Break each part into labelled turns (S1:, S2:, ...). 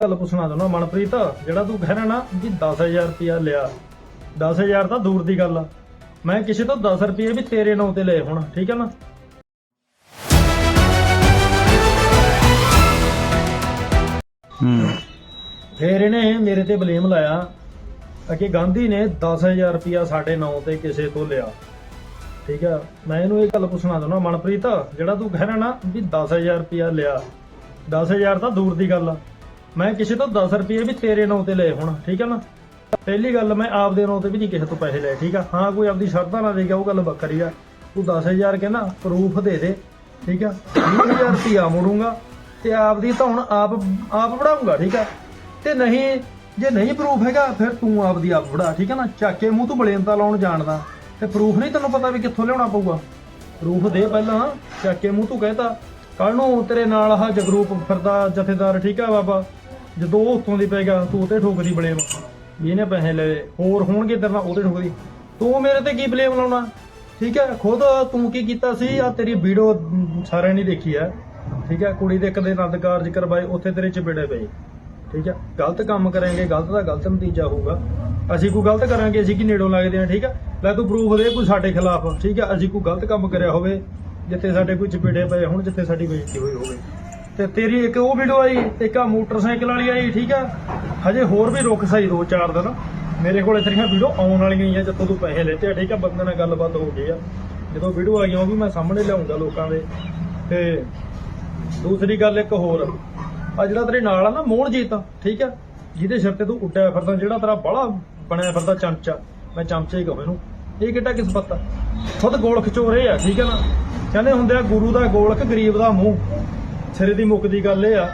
S1: ਗੱਲ ਪੁੱਛਣਾ ਚਾਹੁੰਦਾ ਮਨਪ੍ਰੀਤ, ਜਿਹੜਾ ਤੂੰ ਕਹਿ ਰਿਹਾ ਨਾ ਵੀ 10000 ਰੁਪਇਆ ਲਿਆ। 10000 ਤਾਂ ਦੂਰ ਦੀ ਗੱਲ ਆ। ਮੈਂ ਕਿਸੇ ਤੋਂ 10 ਰੁਪਏ ਵੀ ਤੇਰੇ ਨਾਂ ਤੇ ਲਏ ਹੁਣ, ਠੀਕ ਹੈ ਨਾ?
S2: ਹੂੰ
S1: ਫੇਰ ਇਹਨੇ ਮੇਰੇ ਤੇ ਬਲੇਮ ਲਾਇਆ ਕਿ ਗਾਂਧੀ ਨੇ 10000 ਰੁਪਇਆ ਸਾਡੇ ਨਾਂ ਤੇ ਕਿਸੇ ਤੋਂ ਲਿਆ। ਠੀਕ ਆ, ਮੈਂ ਇਹਨੂੰ ਇਹ ਗੱਲ ਪੁੱਛਣਾ ਚਾਹੁੰਦਾ ਮਨਪ੍ਰੀਤ, ਜਿਹੜਾ ਤੂੰ ਕਹਿ ਰਿਹਾ ਨਾ ਵੀ 10000 ਰੁਪਇਆ ਲਿਆ। 10000 ਤਾਂ ਦੂਰ ਦੀ ਗੱਲ ਆ। ਮੈਂ ਕਿਸੇ ਤੋਂ 10 ਰੁਪਏ ਵੀ ਤੇਰੇ ਨਾਂ ਤੇ ਲਏ ਹੁਣ, ਠੀਕ ਹੈ ਨਾ? ਪਹਿਲੀ ਗੱਲ ਮੈਂ ਆਪਦੇ ਨਾਂ ਤੇ ਵੀ ਨਹੀਂ ਕਿਸੇ ਤੋਂ ਪੈਸੇ ਲਏ, ਠੀਕ ਆ? ਹਾਂ, ਕੋਈ ਆਪਦੀ ਸ਼ਰਧਾ ਨਾਲ ਦੇ ਗਿਆ ਉਹ ਗੱਲ ਵੱਖਰੀ ਆ। ਤੂੰ 10000 ਕਹਿੰਦਾ ਪ੍ਰੂਫ ਦੇ ਦੇ, ਠੀਕ ਆ? 20000 ਰੁਪਇਆ ਮੋੜੂੰਗਾ ਤੇ ਆਪਦੀ ਧੌਣ ਆਪ ਆਪ ਵੜਾਉਂਗਾ ਠੀਕ ਆ? ਤੇ ਨਹੀਂ, ਜੇ ਨਹੀਂ ਪ੍ਰੂਫ ਹੈਗਾ, ਫਿਰ ਤੂੰ ਆਪਦੀ ਆਪ ਵੜਾ, ਠੀਕ ਆ ਨਾ? ਚਾਕੇ ਮੂੰਹ ਤੋਂ ਬਲੇਮਤਾ ਲਾਉਣ ਜਾਣਦਾ, ਤੇ ਪ੍ਰੂਫ ਨਹੀਂ ਤੈਨੂੰ ਪਤਾ ਵੀ ਕਿੱਥੋਂ ਲਿਆਉਣਾ ਪਊਗਾ। ਪ੍ਰੂਫ ਦੇ ਪਹਿਲਾਂ ਚਾਕੇ ਕੇ ਮੂੰਹ ਤੋਂ ਕਹਿਤਾ, ਕੱਲ ਨੂੰ ਤੇਰੇ ਨਾਲ ਆਹ ਜਗਰੂਪ ਫਿਰਦਾ ਜਥੇਦਾਰ, ਠੀਕ ਆ ਬਾਬਾ? ਜਦੋਂ ਉਹ ਉੱਤੋਂ ਦੀ ਪੈ ਗਿਆ, ਤੂੰ ਤੇ ਠੋਕਦੀ ਬਲੇਮ ਵੀ ਇਹਨੇ ਪੈਸੇ ਲਏ, ਹੋਰ ਹੋਣਗੇ ਤੇਰੇ ਨਾਲ ਉਹਦੇ ਠੋਕਦੀ। ਤੂੰ ਮੇਰੇ ਤੇ ਕੀ ਬਲੇਮ ਲਾਉਣਾ? ਠੀਕ ਹੈ, ਖੁਦ ਤੂੰ ਕੀ ਕੀਤਾ ਸੀ? ਆ ਤੇਰੀ ਵੀਡੀਓ ਸਾਰਿਆਂ ਨੇ ਦੇਖੀ ਆ ਠੀਕ ਹੈ, ਕੁੜੀ ਦੇ ਇੱਕ ਦਿਨ ਆਨੰਦ ਕਾਰਜ ਕਰਵਾਏ, ਉੱਥੇ ਤੇਰੇ ਚਪੇੜੇ ਪਏ। ਠੀਕ ਹੈ, ਗਲਤ ਕੰਮ ਕਰਾਂਗੇ, ਗਲਤ ਦਾ ਗਲਤ ਨਤੀਜਾ ਹੋਊਗਾ। ਅਸੀਂ ਕੋਈ ਗਲਤ ਕਰਾਂਗੇ, ਅਸੀਂ ਕੀ ਨੇੜੋਂ ਲੱਗਦੇ ਹਾਂ, ਠੀਕ ਹੈ? ਲੈ ਤੂੰ ਪ੍ਰੂਫ ਦੇ ਕੋਈ ਸਾਡੇ ਖਿਲਾਫ। ਠੀਕ ਹੈ, ਅਸੀਂ ਕੋਈ ਗਲਤ ਕੰਮ ਕਰਿਆ ਹੋਵੇ, ਜਿੱਥੇ ਸਾਡੇ ਕੋਈ ਚਪੇੜੇ ਪਏ ਹੁਣ, ਜਿੱਥੇ ਸਾਡੀ ਬੇਇੱਜ਼ਤੀ ਹੋਈ ਹੋਵੇ। ਤੇ ਤੇਰੀ ਇੱਕ ਉਹ ਵੀਡੀਓ ਆਈ, ਇੱਕ ਆ ਮੋਟਰਸਾਈਕਲ ਵਾਲੀ ਆਈ, ਠੀਕ ਆ? ਹਜੇ ਹੋਰ ਵੀ ਰੁਕ ਸਹੀ ਦੋ ਚਾਰ ਦਿਨ। ਮੇਰੇ ਕੋਲੇ ਤੇਰੀਆਂ ਵੀਡੀਓ ਆਉਣ ਵਾਲੀਆਂ ਹੀ ਆ ਜਦੋਂ ਤੂੰ ਪੈਸੇ ਲੈਤੇ ਆ, ਠੀਕ ਆ? ਬੰਦੇ ਨਾਲ ਗੱਲਬਾਤ ਹੋ ਗਈ ਆ। ਜਦੋਂ ਵੀਡੀਓ ਆਈਆਂ ਉਹ ਵੀ ਮੈਂ ਸਾਹਮਣੇ ਲਿਆਉਂਗਾ ਲੋਕਾਂ ਦੇ। ਤੇ ਦੂਸਰੀ ਗੱਲ ਇੱਕ ਹੋਰ। ਆ ਜਿਹੜਾ ਤੇਰੇ ਨਾਲ ਆ ਨਾ ਮੋਹਨਜੀਤ, ਠੀਕ ਆ? ਜਿਹਦੇ ਸਿਰ ਤੇ ਤੂੰ ਉੱਡਿਆ ਫਿਰਦਾ, ਜਿਹੜਾ ਤੇਰਾ ਬੜਾ ਬਣਿਆ ਫਿਰਦਾ ਚਮਚਾ। ਮੈਂ ਚਮਚਾ ਹੀ ਕਹਾਂ ਇਹਨੂੰ। ਇਹ ਕਿੱਡਾ ਕਿਸਮਤ ਆ। ਖੁਦ ਗੋਲ ਖਚੋਰੇ ਆ, ਠੀਕ ਆ ਨਾ? ਕਹਿੰਦੇ ਹੁੰਦੇ ਆ, ਗੁਰੂ ਦਾ ਗੋਲਕ ਗਰੀਬ ਦਾ ਮੂੰਹ। ਸਿਰੇ ਦੀ ਮੁੱਕਦੀ ਗੱਲ ਇਹ ਆ।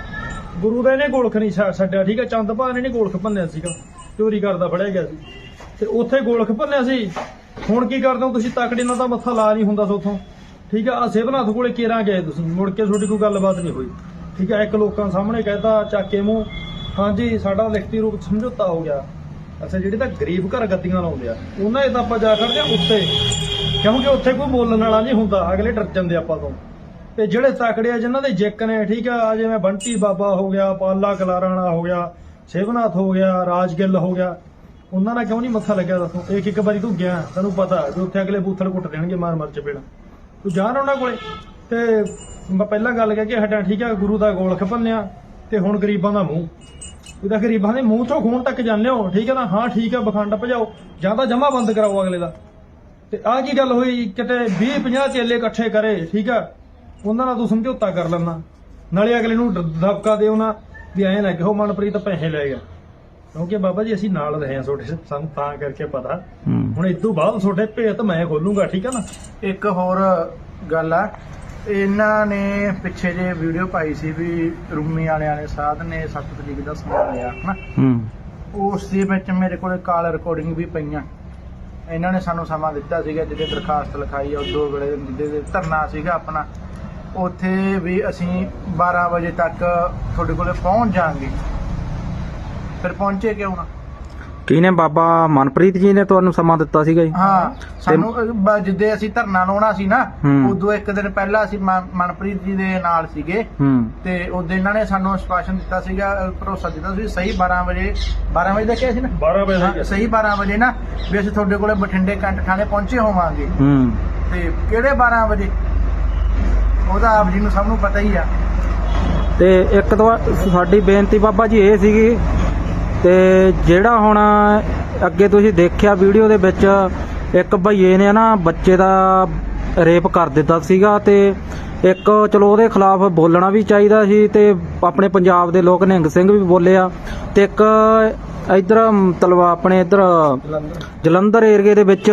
S1: ਗੁਰੂ ਦਾ ਇਹਨੇ ਗੋਲਖ ਨਹੀਂ ਛੱਡਿਆ ਠੀਕ ਹੈ ਚੰਦ ਭਾਨ ਨੇ ਗੋਲਖ ਭੰਨਿਆ ਸੀਗਾ, ਚੋਰੀ ਕਰਦਾ ਫੜਿਆ ਗਿਆ ਸੀ। ਤੇ ਉੱਥੇ ਗੋਲਖ ਭੰਨਿਆ ਸੀ। ਹੁਣ ਕੀ ਕਰਦੇ ਹੋ ਤੁਸੀਂ? ਤਕੜੇ ਨਾਲ ਤਾਂ ਮੱਥਾ ਲਾ ਨਹੀਂ ਹੁੰਦਾ ਸੋਥੋਂ। ਠੀਕ ਆ ਆ ਸਿਵਨਾਥ ਕੋਲੇ ਕੇਰਾਂ ਗਏ ਤੁਸੀਂ। ਮੁੜ ਕੇ ਤੁਹਾਡੀ ਕੋਈ ਗੱਲਬਾਤ ਨਹੀਂ ਹੋਈ। ਠੀਕ ਆ, ਇੱਕ ਲੋਕਾਂ ਸਾਹਮਣੇ ਕਹਿਤਾ, ਚੱਕ ਕੇ ਮੂੰਹ। ਹਾਂਜੀ, ਸਾਡਾ ਲਿਖਤੀ ਰੂਪ ਸਮਝੌਤਾ ਹੋ ਗਿਆ। ਅੱਛਾ, ਜਿਹੜੇ ਤਾਂ ਗਰੀਬ ਘਰ ਗੱਦੀਆਂ ਲਾਉਂਦੇ ਆ, ਉਹਨਾਂ ਇਹ ਤਾਂ ਆਪਾਂ ਜਾ ਕਰਦੇ ਆ ਉੱਤੇ ਕਿਉਂਕਿ ਉੱਥੇ ਕੋਈ ਬੋਲਣ ਵਾਲਾ ਨਹੀਂ ਹੁੰਦਾ। ਅਗਲੇ ਡਰ ਜਾਂਦੇ ਆਪਾਂ ਤੋਂ। ਤੇ ਜਿਹੜੇ ਤਕੜੇ ਆ, ਜਿਨ੍ਹਾਂ ਦੇ ਜਿੱਕ ਨੇ, ਠੀਕ ਆ ਜਿਵੇਂ ਬੰਟੀ ਬਾਬਾ ਹੋ ਗਿਆ, ਪਾਲਾ ਕਲਾਰਾਣਾ ਹੋ ਗਿਆ, ਸ਼ਿਵਨਾਥ ਹੋ ਗਿਆ ਰਾਜਗਿੱਲ ਹੋ ਗਿਆ, ਉਹਨਾਂ ਦਾ ਕਿਉਂ ਨਹੀਂ ਮੱਥਾ ਲੱਗਿਆ, ਦੱਸੋ? ਇੱਕ ਇੱਕ ਵਾਰੀ ਤੂੰ ਗਿਆ, ਤੈਨੂੰ ਪਤਾ, ਵੀ ਉੱਥੇ ਅਗਲੇ ਬੂਥਲ ਕੁੱਟ ਦੇਣਗੇ ਮਾਰ ਮਾਰ ਚਪੇੜਾ। ਤੂੰ ਜਾ ਨਾ ਉਹਨਾਂ ਕੋਲੇ? ਤੇ ਮੈਂ ਪਹਿਲਾਂ ਗੱਲ ਕਹਿ ਕੇ ਹਟਾਂ ਠੀਕ ਆ, ਗੁਰੂ ਦਾ ਗੋਲਖ ਭੰਨਿਆ, ਤੇ ਹੁਣ ਗਰੀਬਾਂ ਦਾ ਮੂੰਹ। ਉਹਦਾ ਗਰੀਬਾਂ ਦੇ ਮੂੰਹ ਤੋਂ ਖੂਨ ਤੱਕ ਜਾਂਦੇ ਹੋ, ਠੀਕ ਹੈ ਨਾ? ਹਾਂ, ਠੀਕ ਆ, ਬਖੰਡ ਭਜਾਓ, ਜਾਂ ਤਾਂ ਜਮਾ ਬੰਦ ਕਰਾਓ ਅਗਲੇ ਦਾ। ਤੇ ਆਹ ਕੀ ਗੱਲ ਹੋਈ? ਕਿਤੇ 20 50 ਚੇਲੇ ਇਕੱਠੇ ਕਰੇ, ਠੀਕ ਆ? ਉਹਨਾਂ ਨਾਲ ਤੂੰ ਸਮਝੌਤਾ ਕਰ ਲੈਣਾ ਨਾਲੇ ਅਗਲੇ ਨੂੰ ਡ- ਦਬਕਾ ਦਿਓ ਨਾ ਵੀ ਐਂ ਨਾ ਕਿਹੋ ਮਨਪ੍ਰੀਤ ਪੈਸੇ ਲੈ ਗਿਆ। ਕਿਉਂਕਿ ਬਾਬਾ ਜੀ ਅਸੀਂ ਨਾਲ ਰਹੇ ਹਾਂ ਤੁਹਾਡੇ ਸਾਨੂੰ ਤਾਂ ਕਰਕੇ ਪਤਾ।
S2: ਹੂੰ।
S1: ਹੁਣ ਇਸ ਤੋਂ ਬਾਅਦ ਤੁਹਾਡੇ ਭੇਤ ਮੈਂ ਖੋਲੂੰਗਾ ਠੀਕ ਆ ਨਾ?
S3: ਇੱਕ ਹੋਰ ਗੱਲ ਆ ਇਹਨਾਂ ਨੇ ਪਿੱਛੇ ਜੇ ਵੀਡੀਓ ਪਾਈ ਸੀ ਵੀ ਰੂਮੀ ਵਾਲਿਆਂ ਨੇ ਸਾਧ ਨੇ 7 ਤਰੀਕ ਦਾ ਸਮਾਂ ਲਿਆ ਹਨਾ?
S2: ਹੂੰ।
S3: ਉਸ ਦੇ ਵਿੱਚ ਮੇਰੇ ਕੋਲੇ ਕਾਲ ਰਿਕਾਰਡਿੰਗ ਵੀ ਪਈਆਂ। ਇਹਨਾਂ ਨੇ ਸਾਨੂੰ ਸਮਾਂ ਦਿੱਤਾ ਸੀਗਾ ਜਿਹਦੇ ਦਰਖਾਸਤ ਲਿਖਾਈ ਆ ਉਦੋਂ ਵੇਲੇ ਜਿਹਦੇ ਤੇ ਧਰਨਾ ਸੀਗਾ ਆਪਣਾ। ਉੱਥੇ ਵੀ ਅਸੀਂ 12 ਵਜੇ ਤੱਕ ਤੁਹਾਡੇ ਕੋਲੇ ਪਹੁੰਚ ਜਾਾਂਗੇ ਫਿਰ ਪਹੁੰਚੇ ਕਿਉਂ ਨਾ?
S2: ਕਿਹਨੇ ਬਾਬਾ ਮਨਪ੍ਰੀਤ ਜੀ ਨੇ ਤੁਹਾਨੂੰ ਸਮਾਂ ਦਿੱਤਾ ਸੀਗਾ ਜੀ?
S3: ਹਾਂ ਸਾਨੂੰ ਬ- ਜਿੱਦੇ ਅਸੀਂ ਧਰਨਾ ਲਾਉਣਾ ਸੀ ਨਾ
S2: ਹੂੰ।
S3: ਉਦੋਂ ਇੱਕ ਦਿਨ ਪਹਿਲਾਂ ਅਸੀਂ ਮਨ- ਮਨਪ੍ਰੀਤ ਜੀ ਦੇ ਨਾਲ ਸੀਗੇ।
S2: ਹੂੰ।
S3: ਤੇ ਉਦੋਂ ਇਹਨਾਂ ਨੇ ਸਾਨੂੰ ਆਸ਼ਵਾਸਨ ਦਿੱਤਾ ਸੀਗਾ ਭਰੋਸਾ ਦਿੱਤਾ ਸੀ ਸਹੀ 12 ਵਜੇ 12 ਵਜੇ ਦਾ ਕਿਹਾ ਸੀ ਨਾ?
S1: 12 ਵਜੇ
S3: ਹਾਂ, ਸਹੀ 12 ਵਜੇ ਨਾ ਵੀ ਅਸੀਂ ਤੁਹਾਡੇ ਕੋਲੇ ਬਠਿੰਡੇ ਕੰਟ ਥਾਣੇ ਪਹੁੰਚੇ ਹੋਵਾਂਗੇ।
S2: ਹੂੰ।
S3: ਤੇ ਕਿਹੜੇ 12 ਵਜੇ? ਉਹਦਾ ਆਪ ਜੀ ਨੂੰ ਸਭ ਨੂੰ ਪਤਾ ਹੀ ਆ।
S2: ਤੇ ਇੱਕ ਤਾਂ ਸਾਡੀ ਬੇਨਤੀ ਬਾਬਾ ਜੀ ਇਹ ਸੀਗੀ ਤੇ ਜਿਹੜਾ ਹੁਣ ਅੱਗੇ ਤੁਸੀਂ ਦੇਖਿਆ ਵੀਡੀਓ ਦੇ ਵਿੱਚ ਇੱਕ ਭਈਏ ਨੇ ਨਾ ਬੱਚੇ ਦਾ ਰੇਪ ਕਰ ਦਿੱਤਾ ਸੀਗਾ ਤੇ ਇੱਕ ਚਲੋ ਉਹਦੇ ਖਿਲਾਫ ਬੋਲਣਾ ਵੀ ਚਾਹੀਦਾ ਸੀ ਤੇ ਆਪਣੇ ਪੰਜਾਬ ਦੇ ਲੋਕ ਨਿਹੰਗ ਸਿੰਘ ਵੀ ਬੋਲੇ ਆ ਤੇ ਇੱਕ ਇਧਰ ਮਤਲਬ ਆਪਣੇ ਇਧਰ ਜਲੰਧਰ। ਏਰੀਏ ਦੇ ਵਿੱਚ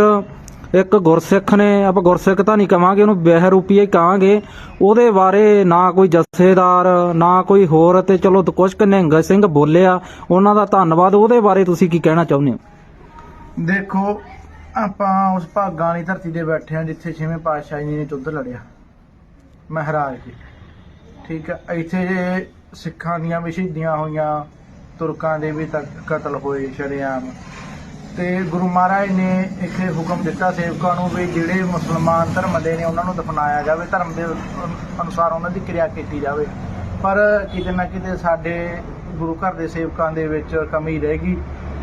S2: ਇੱਕ ਗੁਰਸਿੱਖ ਨੇ, ਆਪਾਂ ਗੁਰਸਿੱਖ ਤਾਂ ਨਹੀਂ ਕਵਾਂਗੇ, ਉਹਨੂੰ ਬਹਿਰੂਪੀ ਕਹਾਂਗੇ ਉਹਦੇ ਬਾਰੇ ਨਾ ਕੋਈ ਜਥੇਦਾਰ ਨਾ ਕੋਈ ਹੋਰ ਤੇ ਚਲੋ ਕੁਝ ਕੁ ਨਿਹੰਗ ਸਿੰਘ ਬੋਲਿਆ। ਉਹਨਾਂ ਦਾ ਧੰਨਵਾਦ। ਉਹਦੇ ਬਾਰੇ ਤੁਸੀਂ ਕੀ ਕਹਿਣਾ ਚਾਹੁੰਦੇ ਹੋ?
S3: ਦੇਖੋ, ਆਪਾਂ ਉਸ ਭਾਗਾਂ ਵਾਲੀ ਧਰਤੀ ਤੇ ਬੈਠੇ ਆ ਜਿੱਥੇ ਛੇਵੇਂ ਪਾਤਸ਼ਾਹ ਜੀ ਨੇ ਯੁੱਧ ਲੜਿਆ। ਮਹਾਰਾਜ ਜੀ। ਠੀਕ ਆ, ਇੱਥੇ ਜੇ ਸਿੱਖਾਂ ਦੀਆਂ ਵੀ ਸ਼ਹੀਦੀਆਂ ਹੋਈਆਂ, ਤੁਰਕਾਂ ਦੇ ਵੀ ਤੱਕ ਕਤਲ ਹੋਏ, ਸ਼ਰੇਆਮ। ਤੇ ਗੁਰੂ ਮਹਾਰਾਜ ਨੇ ਇੱਥੇ ਹੁਕਮ ਦਿੱਤਾ ਸੇਵਕਾਂ ਨੂੰ ਵੀ ਜਿਹੜੇ ਮੁਸਲਮਾਨ ਧਰਮ ਦੇ ਨੇ ਉਹਨਾਂ ਨੂੰ ਦਫਨਾਇਆ ਜਾਵੇ, ਧਰਮ ਦੇ ਅਨੁਸਾਰ ਉਹਨਾਂ ਦੀ ਕਿਰਿਆ ਕੀਤੀ ਜਾਵੇ। ਪਰ ਕਿਤੇ ਨਾ ਕਿਤੇ ਸਾਡੇ ਗੁਰੂ ਘਰ ਦੇ ਸੇਵਕਾਂ ਦੇ ਵਿੱਚ ਕਮੀ ਰਹਿ ਗਈ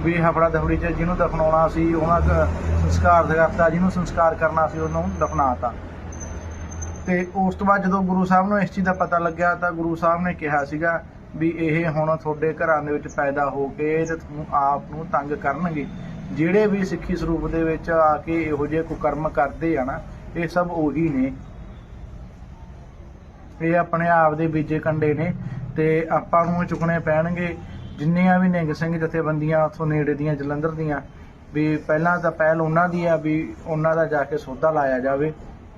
S3: ਵੀ ਹਫੜਾ ਦਫੜੀ ਚ ਜਿਹਨੂੰ ਦਫਨਾਉਣਾ ਸੀ, ਉਹਨਾਂ ਦਾ ਸੰਸਕਾਰ ਕਰਤਾ, ਜਿਹਨੂੰ ਸੰਸਕਾਰ ਕਰਨਾ ਸੀ, ਉਹਨੂੰ ਦਫਨਾਤਾ। ਤੇ ਉਸ ਤੋਂ ਬਾਅਦ ਜਦੋਂ ਗੁਰੂ ਸਾਹਿਬ ਨੂੰ ਇਸ ਚੀਜ਼ ਦਾ ਪਤਾ ਲੱਗਿਆ ਤਾਂ ਗੁਰੂ ਸਾਹਿਬ ਨੇ ਕਿਹਾ ਸੀਗਾ ਵੀ ਇਹ ਹੁਣ ਤੁਹਾਡੇ ਘਰਾਂ ਦੇ ਵਿੱਚ ਪੈਦਾ ਹੋ ਕੇ ਤੇ ਤੁਹਾਨੂੰ ਆਪ ਨੂੰ ਤੰਗ ਕਰਨਗੇ। ਜਿਹੜੇ ਵੀ ਸਿੱਖੀ ਸਰੂਪ ਦੇ ਵਿੱਚ ਆ ਕੇ ਇਹੋ ਜਿਹੇ ਕੁਕਰਮ ਕਰਦੇ ਆ ਨਾ ਇਹ ਸਭ ਉਹੀ ਨੇ। ਇਹ ਆਪਣੇ ਆਪ ਦੇ ਬੀਜੇ ਕੰਡੇ ਨੇ ਤੇ ਆਪਾਂ ਨੂੰ ਚੁੱਕਣੇ ਪੈਣਗੇ। ਜਿੰਨੀਆਂ ਵੀ ਨਿੰਗ ਸਿੰਘ ਜਥੇਬੰਦੀਆਂ ਉੱਥੋਂ ਨੇੜੇ ਦੀਆਂ ਜਲੰਧਰ ਦੀਆਂ ਵੀ ਪਹਿਲਾਂ ਤਾਂ ਪਹਿਲ ਉਹਨਾਂ ਦੀ ਆ ਵੀ ਉਹਨਾਂ ਦਾ ਜਾ ਕੇ ਸੌਦਾ ਲਾਇਆ ਜਾਵੇ।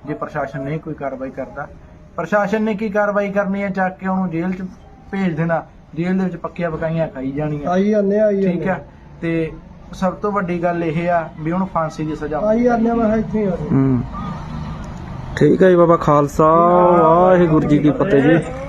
S3: ਜੇ ਪ੍ਰਸ਼ਾਸਨ ਨਹੀਂ ਕੋਈ ਕਾਰਵਾਈ ਕਰਦਾ। ਪ੍ਰਸ਼ਾਸਨ ਨੇ ਕੀ ਕਾਰਵਾਈ ਕਰਨੀ ਹੈ ਚੱਕ ਕੇ ਉਹਨੂੰ ਜੇਲ੍ਹ 'ਚ ਭੇਜ ਦੇਣਾ। ਜੇਲ੍ਹ ਦੇ ਵਿੱਚ ਪੱਕੀਆਂ ਪਕਾਈਆਂ ਖਾਈ ਜਾਣੀਆਂ।
S1: ਆਈ ਜਾਂਦੇ ਆਈ
S3: ਠੀਕ ਹੈ ਤੇ ਸਭ ਤੋਂ ਵੱਡੀ ਗੱਲ ਇਹ ਆ ਵੀ ਉਹਨੂੰ ਫਾਂਸੀ ਦੀ ਸਜ਼ਾ
S1: ਆਈ ਜਾਂਦੇ ਮੈਂ ਇੱਥੇ ਆ।
S2: ਹੂੰ। ਠੀਕ ਹੈ ਜੀ ਬਾਬਾ ਖਾਲਸਾ ਵਾਹਿਗੁਰੂ ਜੀ ਕੀ ਫਤਿਹ ਜੀ।